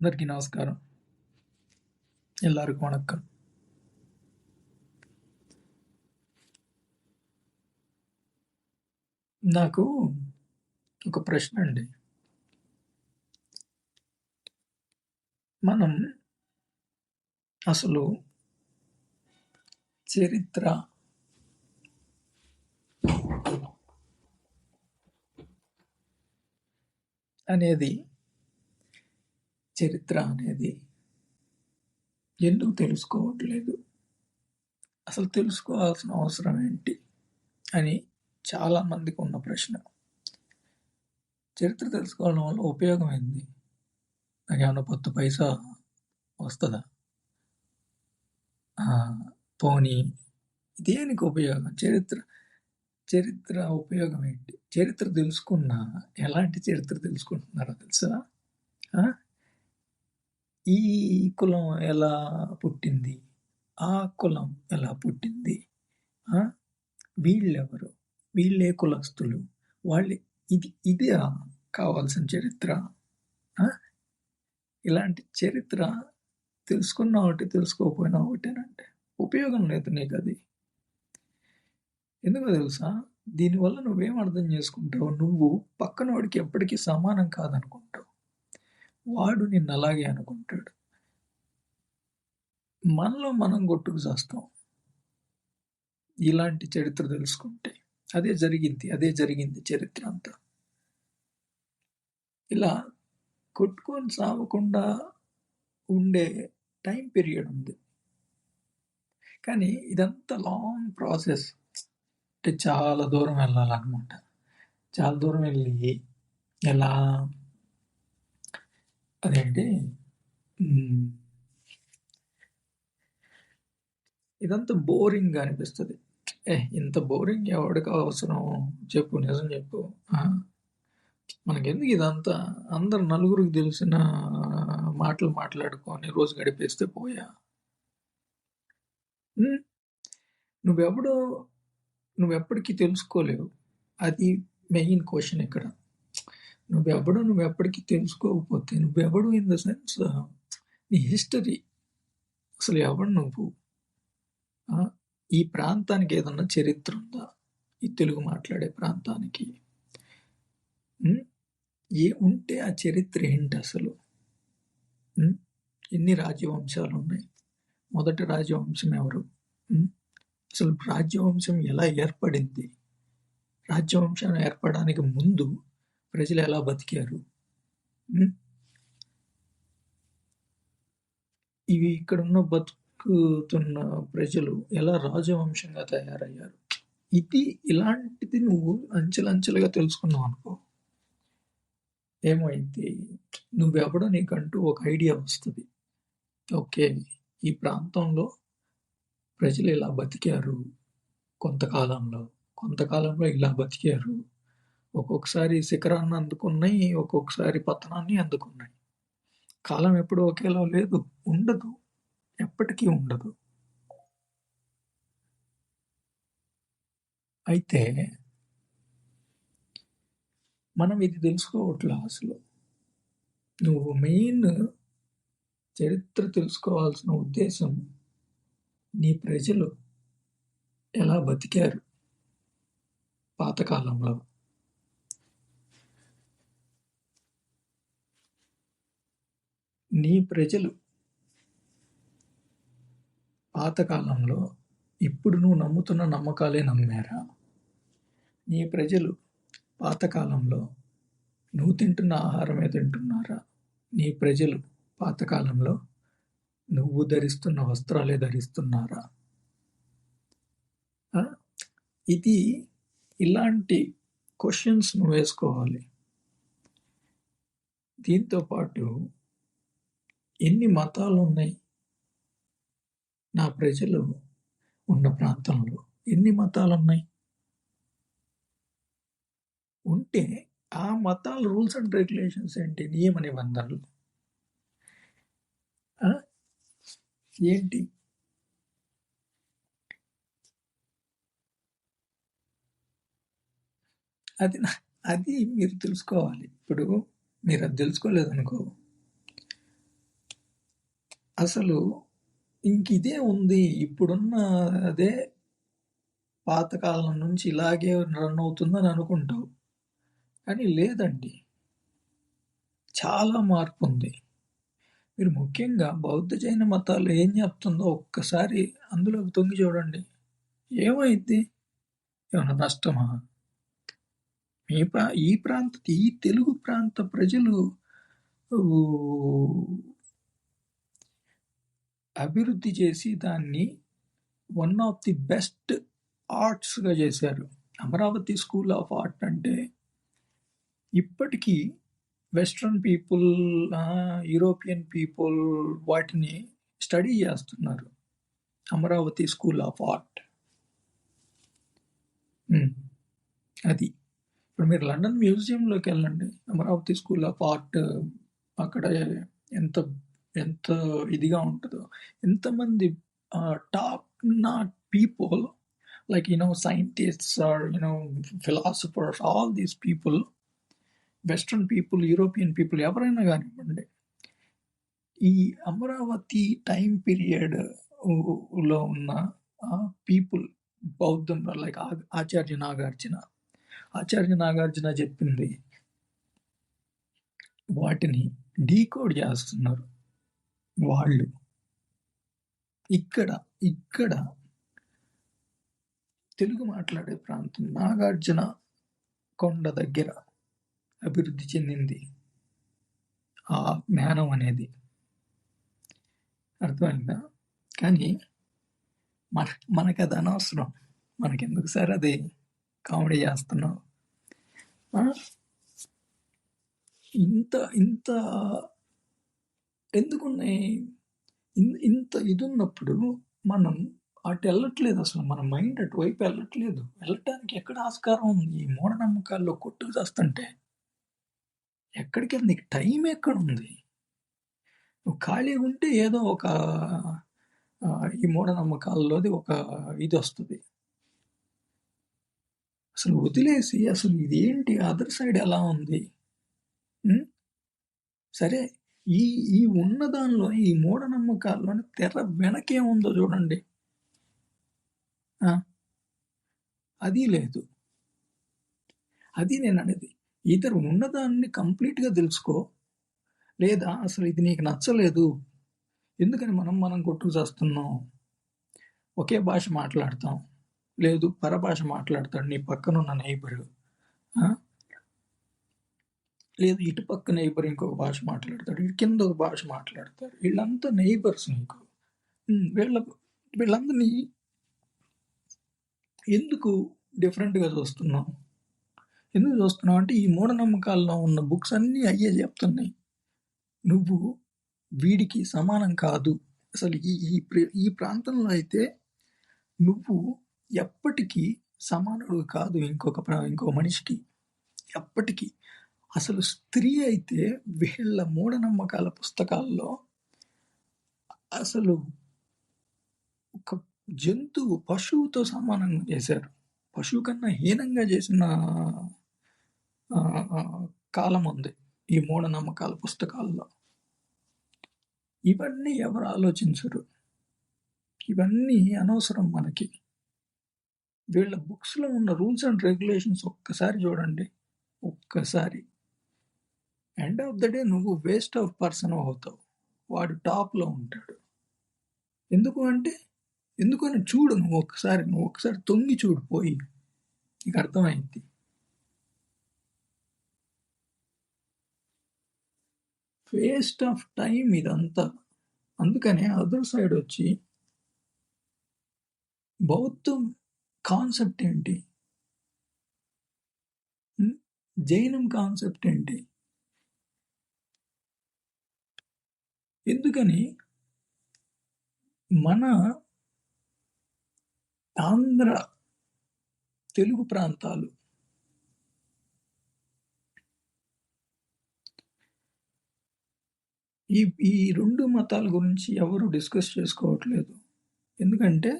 అందరికీ నమస్కారం எல்லாருக்கும் வணக்கம் నాకు ఒక ప్రశ్న అండి మనం అసలు చరిత్ర అనేది చరిత్ర అనేది ఎందుకు తెలుసుకోవట్లేదు? అసలు తెలుసుకోవాల్సిన అవసరం ఏంటి? అని చాలా మందికి ఉన్న ప్రశ్న. చరిత్ర తెలుసుకోవడం వల్ల ఉపయోగం ఏంది? నాకేమన్నా పత్తు పైసా వస్తుందా? పోనీ దేనికి ఉపయోగం? చరిత్ర చరిత్ర ఉపయోగం ఏంటి? చరిత్ర తెలుసుకున్నా ఎలాంటి చరిత్ర తెలుసుకుంటున్నారో తెలుసా? ఈ కులం ఎలా పుట్టింది? ఆ కులం ఎలా పుట్టింది? వీళ్ళెవరు? వీళ్ళే కులస్తులు. వాళ్ళు ఇది ఇదే కావాల్సిన చరిత్ర. ఇలాంటి చరిత్ర తెలుసుకున్నా ఒకటి తెలుసుకోకపోయినా ఒకటేనంటే ఉపయోగం లేదు నీకు అది. ఎందుకో తెలుసా? దీనివల్ల నువ్వేం అర్థం చేసుకుంటావు? నువ్వు పక్కన వాడికి ఎప్పటికీ సమానం కాదనుకుంటావు. వాడు నిన్ను అలాగే అనుకుంటాడు. మనలో మనం కొట్టుకు చేస్తాం ఇలాంటి చరిత్ర తెలుసుకుంటే అదే జరిగింది అదే జరిగింది చరిత్ర అంతా. ఇలా కొట్టుకొని సావకుండా ఉండే టైం పీరియడ్ ఉంది. కానీ ఇదంతా లాంగ్ ప్రాసెస్. అంటే చాలా దూరం వెళ్ళాలన్నమాట. చాలా దూరం వెళ్ళి ఎలా అదేంటి? మ్, ఇదంతా బోరింగ్ అనిపిస్తుంది. ఏ ఇంత బోరింగ్ ఎవడికి అవసరం? చెప్పు నిజం చెప్పు. ఆ, మనకెందుకు ఇదంతా? అందరు నలుగురికి తెలిసిన మాటలు మాట్లాడుకొని రోజు గడిపేస్తే పోయా? మ్, నువ్వెప్పుడు నువ్వెప్పటికీ తెలుసుకోలేవు. అది మెయిన్ క్వశ్చన్ ఇక్కడ. నువ్వెవడో నువ్వు ఎప్పటికీ తెలుసుకోకపోతే నువ్వెవడు ఇన్ ద సెన్స్ నీ హిస్టరీ. అసలు ఎవడు నువ్వు? ఈ ప్రాంతానికి ఏదన్నా చరిత్ర ఉందా? ఈ తెలుగు మాట్లాడే ప్రాంతానికి. ఏ ఉంటే ఆ చరిత్ర ఏంటి అసలు? ఎన్ని రాజవంశాలు ఉన్నాయి? మొదటి రాజవంశం ఎవరు? అసలు రాజ్యవంశం ఎలా ఏర్పడింది? రాజ్యవంశం ఏర్పడడానికి ముందు ప్రజలు ఎలా బతికారు? ఇవి ఇక్కడ ఉన్న బతుకుతున్న ప్రజలు ఎలా రాజవంశంగా తయారయ్యారు? ఇది ఇలాంటిది నువ్వు అంచెలంచెలుగా తెలుసుకున్నావు అనుకో. ఏమైంది? నువ్వెవడో నీకంటూ ఒక ఐడియా వస్తుంది. ఓకే ఈ ప్రాంతంలో ప్రజలు ఇలా బతికారు కొంతకాలంలో. కొంతకాలంలో ఇలా బతికారు. ఒక్కొక్కసారి శిఖరాన్ని అందుకున్నాయి ఒక్కొక్కసారి పతనాన్ని అందుకున్నాయి. కాలం ఎప్పుడు ఒకేలా లేదు ఉండదు ఎప్పటికీ ఉండదు. అయితే మనం ఇది తెలుసుకోవట్లే అసలు? నువ్వు మెయిన్ చరిత్ర తెలుసుకోవాల్సిన ఉద్దేశం నీ ప్రజలు ఎలా బతికారు పాతకాలంలో? నీ ప్రజలు. పాతకాలంలో ఇప్పుడు నువ్వు నమ్ముతున్న నమ్మకాలే నమ్మారా? నీ ప్రజలు పాతకాలంలో నువ్వు తింటున్న ఆహారమే తింటున్నారా? నీ ప్రజలు పాతకాలంలో నువ్వు ధరిస్తున్న వస్త్రాలే ధరిస్తున్నారా? ఇది ఇలాంటి క్వశ్చన్స్ నువ్వు వేసుకోవాలి. దీంతో పాటు ఎన్ని మతాలు ఉన్నాయి నా ప్రజలు ఉన్న ప్రాంతంలో ఎన్ని మతాలు ఉన్నాయి ఉంటే ఆ మతాల రూల్స్ అండ్ రెగ్యులేషన్స్ ఏంటి? నియమ నిబంధనలు. ఏంటి? అది నా- అది మీరు తెలుసుకోవాలి. ఇప్పుడు మీరు అది తెలుసుకోలేదనుకో అసలు ఇంకిదే ఉంది. ఇప్పుడున్న అదే పాతకాలం నుంచి ఇలాగే రన్ అవుతుందని అనుకుంటావు. కానీ లేదండి. చాలా మార్పుంది. మీరు ముఖ్యంగా బౌద్ధ, జైన మతాలు ఏం చెప్తుందో ఒక్కసారి అందులోకి తొంగి చూడండి. ఏమైద్ది? ఏమన్నా నష్టమా? మీ ప్రా ఈ ప్రాంత ఈ తెలుగు ప్రాంత ప్రజలు అభివృద్ధి చేసి దాన్ని వన్ ఆఫ్ ది బెస్ట్ ఆర్ట్స్‌గా చేశారు. అమరావతి స్కూల్ ఆఫ్ ఆర్ట్ అంటే ఇప్పటికీ వెస్ట్రన్ పీపుల్ యూరోపియన్ పీపుల్ వాటిని స్టడీ చేస్తున్నారు. Amaravati school of art. అది. ఇప్పుడు మీరు లండన్ మ్యూజియంలోకి వెళ్ళండి అమరావతి స్కూల్ ఆఫ్ ఆర్ట్ అక్కడ ఎంత ఎంత ఇదిగా ఉంటుందో. ఎంతమంది top notch people like you know scientists or you know philosophers all these people western people European people ఎవరైనా కానివ్వండి ఈ అమరావతి టైం పీరియడ్లో ఉన్న పీపుల్ బౌద్ధం లైక్ ఆచార్య నాగార్జున ఆచార్య నాగార్జున చెప్పింది వాటిని డీకోడ్ చేస్తున్నారు. వాళ్ళు ఇక్కడ ఇక్కడ తెలుగు మాట్లాడే ప్రాంతం నాగార్జున కొండ దగ్గర అభివృద్ధి చెందింది. ఆ జ్ఞానం అనేది అర్థమైందా? కానీ మన మనకి అది అనవసరం. మనకెందుకు సార్ అది కామెడీ చేస్తున్నావు? ఇంత ఇంత ఎందుకున్నాయి ఇంత ఇది ఉన్నప్పుడు మనం అటు వెళ్ళట్లేదు అసలు. మన మైండ్ అటువైపు వెళ్ళట్లేదు వెళ్ళటానికి ఎక్కడ ఆస్కారం ఉంది? ఈ మూఢనమ్మకాల్లో కొట్టుకు చేస్తుంటే ఎక్కడికి నీకు టైం ఎక్కడుంది? నువ్వు ఖాళీగా ఉంటే ఏదో ఒక ఈ మూఢనమ్మకాల్లోది ఒక ఇది వస్తుంది. అసలు వదిలేసి అసలు ఇదేంటి? అదర్ సైడ్ ఎలా ఉంది? సరే ఈ ఈ ఉన్న దానిలో ఈ మూఢనమ్మకాల్లోని తెర వెనకేముందో చూడండి. అది లేదు. అది నేను అనేది ఇతరు ఉన్నదాన్ని కంప్లీట్గా తెలుసుకో. లేదా అసలు ఇది నీకు నచ్చలేదు. ఎందుకని మనం మనం కొట్టుకు చేస్తున్నాం? ఒకే భాష మాట్లాడతాం. లేదు పరభాష మాట్లాడతాడు నీ పక్కనున్న నైబరు లేదు ఇటు పక్క నైబర్ ఇంకొక భాష మాట్లాడతాడు ఇటు కింద ఒక భాష మాట్లాడతాడు. వీళ్ళంతా నైబర్స్ నీకు వీళ్ళ వీళ్ళందరినీ ఎందుకు డిఫరెంట్గా చూస్తున్నాం? ఎందుకు చూస్తున్నావు అంటే ఈ మూఢనమ్మకాల్లో ఉన్న బుక్స్ అన్నీ అయ్యే చెప్తున్నాయి. నువ్వు వీడికి సమానం కాదు. అసలు ఈ ఈ ఈ ప్రాంతంలో అయితే నువ్వు ఎప్పటికీ సమానుడు కాదు ఇంకొక ఇంకో మనిషికి. ఎప్పటికీ. అసలు స్త్రీ అయితే వీళ్ళ మూఢనమ్మకాల పుస్తకాల్లో అసలు ఒక జంతువు పశువుతో సమానంగా చేశారు. పశువు కన్నా హీనంగా చేసిన కాలం ఉంది ఈ మూఢనమ్మకాల పుస్తకాల్లో. ఇవన్నీ ఎవరు ఆలోచించరు? ఇవన్నీ అనవసరం మనకి. వీళ్ళ బుక్స్లో ఉన్న రూల్స్ అండ్ రెగ్యులేషన్స్ ఒక్కసారి చూడండి. ఒక్కసారి. ఎండ్ ఆఫ్ ద డే నువ్వు వేస్ట్ ఆఫ్ పర్సన్ అవుతావు. వాడు టాప్లో ఉంటాడు. ఎందుకు అంటే ఎందుకని చూడు నువ్వు ఒక్కసారి నువ్వు ఒకసారి తొంగి చూడు పోయి. నీకు అర్థమైంది? వేస్ట్ ఆఫ్ టైం ఇదంతా. అందుకనే అదర్ సైడ్ వచ్చి బౌద్ధం కాన్సెప్ట్ ఏంటి? జైనం కాన్సెప్ట్ ఏంటి? ఎందుకని మన ఆంధ్ర తెలుగు ప్రాంతాలు ఈ ఈ రెండు మతాల గురించి ఎవరు డిస్కస్ చేసుకోవట్లేదు. ఎందుకంటే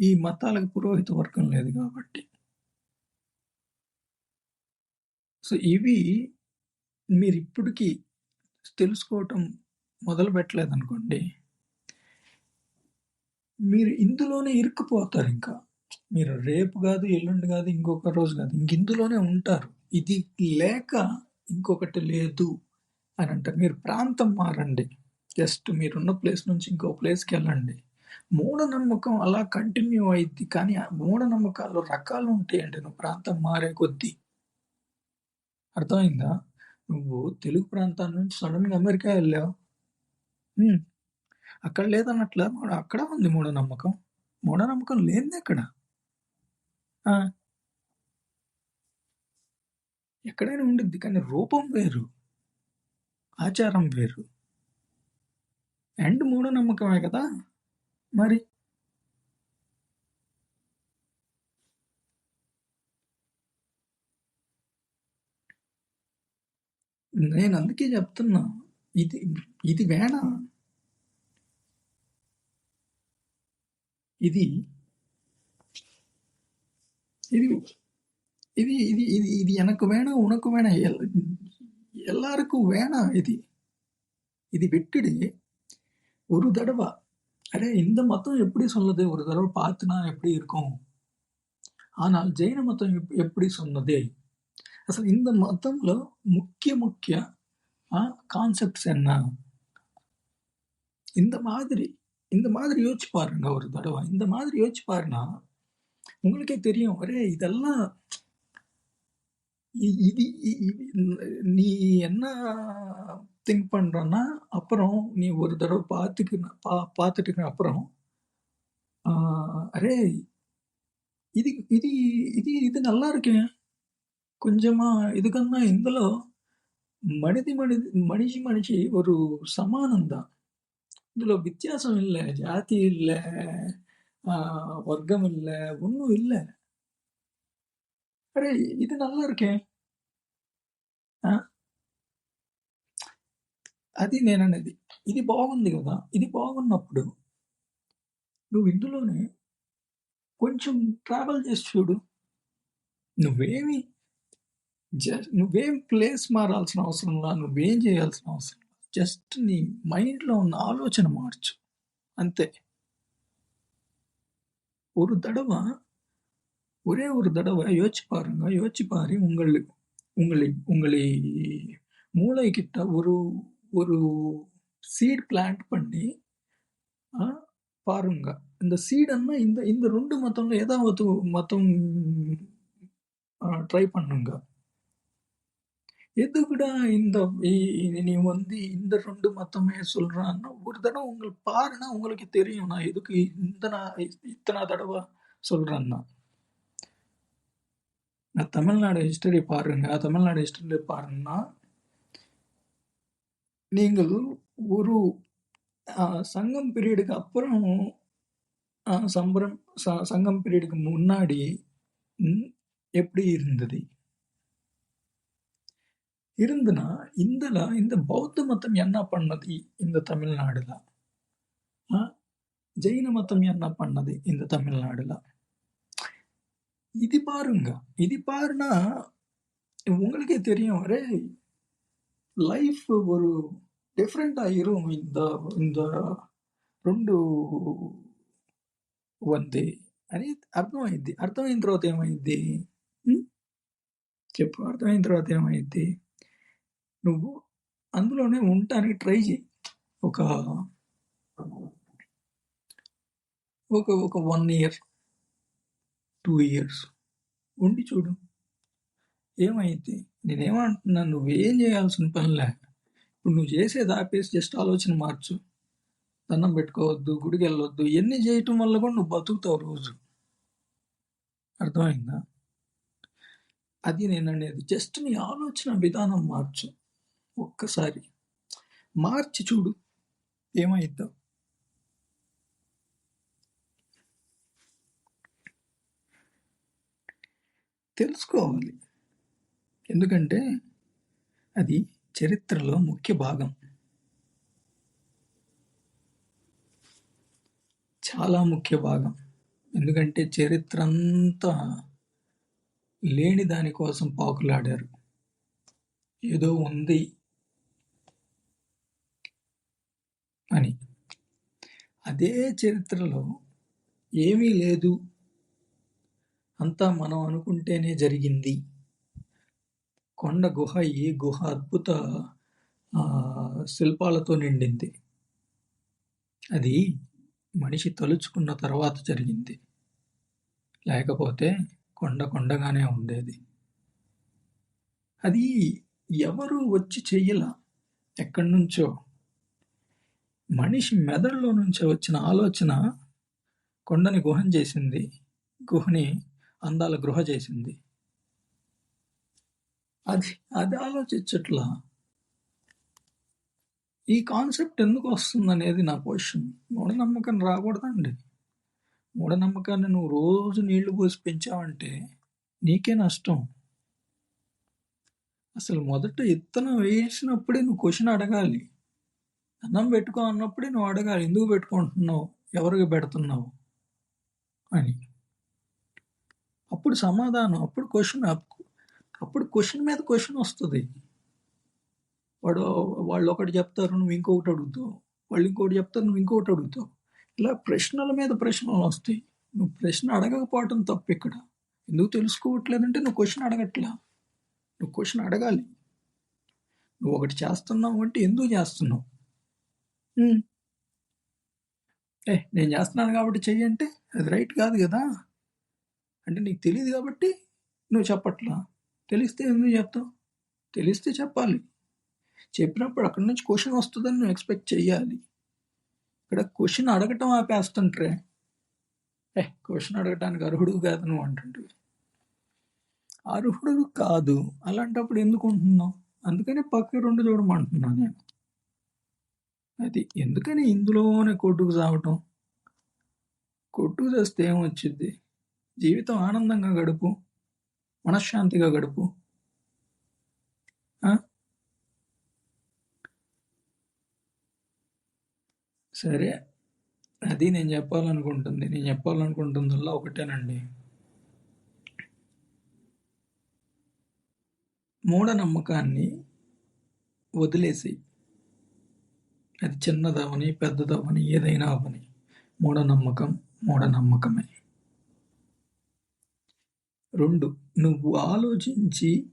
ఈ మతాలకు పురోహిత వర్గం లేదు కాబట్టి. సో ఇవి మీరు ఇప్పటికీ తెలుసుకోవటం మొదలు పెట్టలేదనుకోండి మీరు ఇందులోనే ఇరుక్కుపోతారు ఇంకా. మీరు రేపు కాదు ఎల్లుండి కాదు ఇంకొక రోజు కాదు ఇంక ఇందులోనే ఉంటారు. ఇది లేక ఇంకొకటి లేదు అని అంటారు. మీరు ప్రాంతం మారండి. జస్ట్ మీరున్న ప్లేస్ నుంచి ఇంకో ప్లేస్కి వెళ్ళండి. మూఢనమ్మకం అలా కంటిన్యూ అయింది కానీ ఆ మూఢనమ్మకాల్లో రకాలు ఉంటాయండి. నువ్వు ప్రాంతం మారే కొద్దీ. అర్థమైందా? నువ్వు తెలుగు ప్రాంతం నుంచి సడన్గా అమెరికా వెళ్ళావు. ఉమ్, అక్కడ లేదన్నట్ల అక్కడ ఉంది మూఢనమ్మకం. మూఢనమ్మకం లేనిది అక్కడ ఆ, ఎక్కడైనా ఉండిద్ది కానీ రూపం వేరు. ఆచారం వేరు. అండ్ మూఢనమ్మకమే కదా? మరి? నేను అందుకే చెప్తున్నా ఇది ఇది వేణ ఇది ఇది இது இது இது இது எனக்கு வேணாம் உனக்கு வேணாம் எல் எல்லாருக்கும் வேணாம் இது இது விட்டுடு ஒரு தடவை அடே இந்த மதம் எப்படி சொல்லுது ஒரு தடவை பார்த்துனா எப்படி இருக்கும் ஆனால் ஜெயின மதம் எப்- எப்படி சொன்னதே అసలు இந்த మతంలో ముఖ్య ముఖ్య கான்செப்ட்ஸ் என்ன? இந்த மாதிரி இந்த மாதிரி யோசிச்சு பாருங்க ஒரு தடவை. இந்த மாதிரி யோசிச்சு பாருனா உங்களுக்கே தெரியும். ஒரே இதெல்லாம் இது நீ என்ன திங்க் பண்ணுறன்னா அப்புறம் நீ ஒரு தடவை பார்த்துக்கின பா பார்த்துட்டுக்கு அப்புறம் அரே இது இது இது இது நல்லா இருக்கேன் கொஞ்சமாக இதுக்கன்னா இந்தளவு మనిది మనిది మనిషి మనిషి ஒரு సమానం தான் இதுல வித்தியாசம் இல்லை ஜாதி இல்லை ஆஹ், வர்க்கம் இல்லை ஒன்றும் இல்லை அரே இது நல்லா இருக்கே ఆ, అది నేననేది ఇది బాగుంది కదా ఇది బాగున్నప్పుడు నువ్వు ఇందులోనే కొంచెం ట్రావెల్ చేసి చూడు నువ్వేమి జస్ట్ నువ్వేం ప్లేస్ మారాల్సిన అవసరం లా నువ్వేం చేయాల్సిన అవసరం జస్ట్ నీ మైండ్లో ఉన్న ఆలోచన మార్చు. అంతే. ஒரு தடவை ஒரே ஒரு தடவை யோசிச்சு பாருங்க யோசிச்சு பாரு உங்களை உங்களை உங்களை மூளை மூளைக்கிட்ட ஒரு ஒரு சீட் பிளான்ட் பண்ணி பாருங்க இந்த சீடன்னா இந்த இந்த ரெண்டு மற்றவங்க ஏதாவது மொத்தம் ட்ரை பண்ணுங்க எதுக்குடா இந்த இ- நீ வந்து இந்த ரெண்டு மத்தமே சொல்றான்னா ஒரு தடவை உங்களுக்கு பாருன்னா உங்களுக்கு தெரியும் நான் எதுக்கு இந்த நான் இத்தனை தடவை சொல்றேன்னா. நான் தமிழ்நாடு ஹிஸ்டரி பாருங்க. தமிழ்நாடு ஹிஸ்டரி பாருங்கன்னா நீங்கள் ஒரு சங்கம் பீரியடுக்கு அப்புறம் ஆஹ் சம்பரம் ச- சங்கம் பீரியடுக்கு முன்னாடி ம், எப்படி இருந்தது? இருந்துனா இந்தல இந்த பௌத்த மதம் என்ன பண்ணது இந்த தமிழ்நாடுல? ஜெயின மதம் என்ன பண்ணது இந்த தமிழ்நாடுல? இது பாருங்க. இது பாருனா உங்களுக்கே தெரியும் அரே லைஃப் ஒரு டிஃப்ரெண்ட் ஆயிரும். இந்த இந்த రెండు ఉంది అని అర్థమైంది అర్థమైన తర్వాత ఏమైంది చెప్పు அர்த்தமாயின் తర్వాత ఏమైంది నువ్వు అందులోనే ఉండటానికి ట్రై చేయి. ఒక ఒక ఒక వన్ ఇయర్ టూ ఇయర్స్ ఉండి చూడు. ఏమైంది నేనేమంటున్నా నువ్వేం చేయాల్సిన పనిలే ఇప్పుడు నువ్వు చేసేది ఆపేసి జస్ట్ ఆలోచన మార్చు. దండం పెట్టుకోవద్దు గుడికి వెళ్ళొద్దు ఇవన్నీ చేయటం వల్ల కూడా నువ్వు బతుకుతావు రోజు. అర్థమైందా? అది నేను అనేది. జస్ట్ నీ ఆలోచన విధానం మార్చు. ఒక్కసారి. మార్చి చూడు. ఏమైద్దాం. తెలుసుకోవాలి. ఎందుకంటే అది చరిత్రలో ముఖ్య భాగం. చాలా ముఖ్య భాగం. ఎందుకంటే చరిత్ర అంతా లేని దానికోసం పాకులాడారు. ఏదో ఉంది. అని అదే చరిత్రలో ఏమీ లేదు. అంతా మనం అనుకుంటేనే జరిగింది. కొండ గుహ ఈ గుహ అద్భుత శిల్పాలతో నిండింది. అది మనిషి తలుచుకున్న తర్వాత జరిగింది. లేకపోతే కొండ కొండగానే ఉండేది. అది ఎవరు వచ్చి చెయ్యల? ఎక్కడి నుంచో మనిషి మెదడులో నుంచి వచ్చిన ఆలోచన కొండని గుహం చేసింది. గుహని అందాల గృహ చేసింది. అది అది ఆలోచించట్లా. ఈ కాన్సెప్ట్ ఎందుకు వస్తుంది అనేది నా క్వశ్చన్. మూఢనమ్మకం రాకూడదండి. మూఢనమ్మకాన్ని నువ్వు రోజు నీళ్ళు పోసి పెంచావంటే నీకే నష్టం. అసలు మొదట ఇత్తనం వేసినప్పుడే నువ్వు క్వశ్చన్ అడగాలి. అన్నం పెట్టుకో అన్నప్పుడే నువ్వు అడగాలి ఎందుకు పెట్టుకుంటున్నావు? ఎవరికి పెడుతున్నావు? అని. అప్పుడు సమాధానం అప్పుడు క్వశ్చన్ అప్పుడు క్వశ్చన్ మీద క్వశ్చన్ వస్తుంది. వాడు వాళ్ళు ఒకటి చెప్తారు నువ్వు ఇంకొకటి అడుగుతావు. వాళ్ళు ఇంకొకటి చెప్తారు నువ్వు ఇంకొకటి అడుగుతావు. ఇలా ప్రశ్నల మీద ప్రశ్నలు వస్తాయి. నువ్వు ప్రశ్న అడగకపోవటం తప్పు ఇక్కడ. ఎందుకు తెలుసుకోవట్లేదంటే నువ్వు క్వశ్చన్ అడగట్లా. నువ్వు క్వశ్చన్ అడగాలి. నువ్వు ఒకటి చేస్తున్నావు అంటే ఎందుకు చేస్తున్నావు? "ఉమ్, ఏ నేను చేస్తున్నాను కాబట్టి చెయ్యి అంటే అది రైట్ కాదు కదా. అంటే నీకు తెలియదు కాబట్టి నువ్వు చెప్పట్లా. తెలిస్తే ఎందుకు చెప్తావు? తెలిస్తే చెప్పాలి. చెప్పినప్పుడు అక్కడి నుంచి క్వశ్చన్ వస్తుందని నువ్వు ఎక్స్పెక్ట్ చెయ్యాలి. ఇక్కడ క్వశ్చన్ అడగటం ఆపేస్తుంట్రే. ఏ క్వశ్చన్ అడగటానికి అర్హుడు కాదు నువ్వు అంటుంటివి అర్హుడు కాదు. అలాంటప్పుడు ఎందుకు ఉంటున్నావు అందుకని పక్క రెండు చూడమంటున్నా నేను. అది ఎందుకని ఇందులోనే కొట్టుకు చావటం కొట్టుకు చేస్తే ఏమొచ్చింది జీవితం ఆనందంగా గడుపు మనశ్శాంతిగా గడుపు. సరే అది నేను చెప్పాలనుకుంటుంది. నేను చెప్పాలనుకుంటుందల్లా ఒకటేనండి. మూఢనమ్మకాన్ని వదిలేసి అది చిన్నదవని పెద్దదవని ఏదైనా అవని. మూఢనమ్మకం మూఢనమ్మకమే. రెండు నువ్వు ఆలోచించి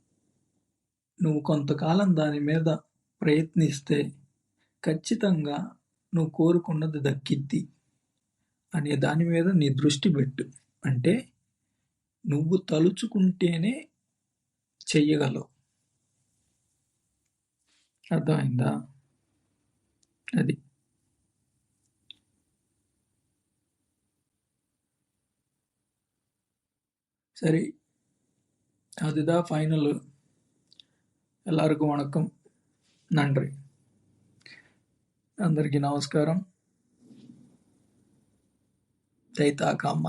నువ్వు కొంతకాలం దాని మీద ప్రయత్నిస్తే ఖచ్చితంగా నువ్వు కోరుకున్నది దక్కిద్ది అనే దాని మీద నీ దృష్టి పెట్టు. అంటే నువ్వు తలుచుకుంటేనే చెయ్యగలవు. అర్థమైందా? అది சரி அதுதான் ஃபைனல் எல்லாருக்கும் வணக்கம் நன்றி అందరికీ నమస్కారం జై తాకమ్మ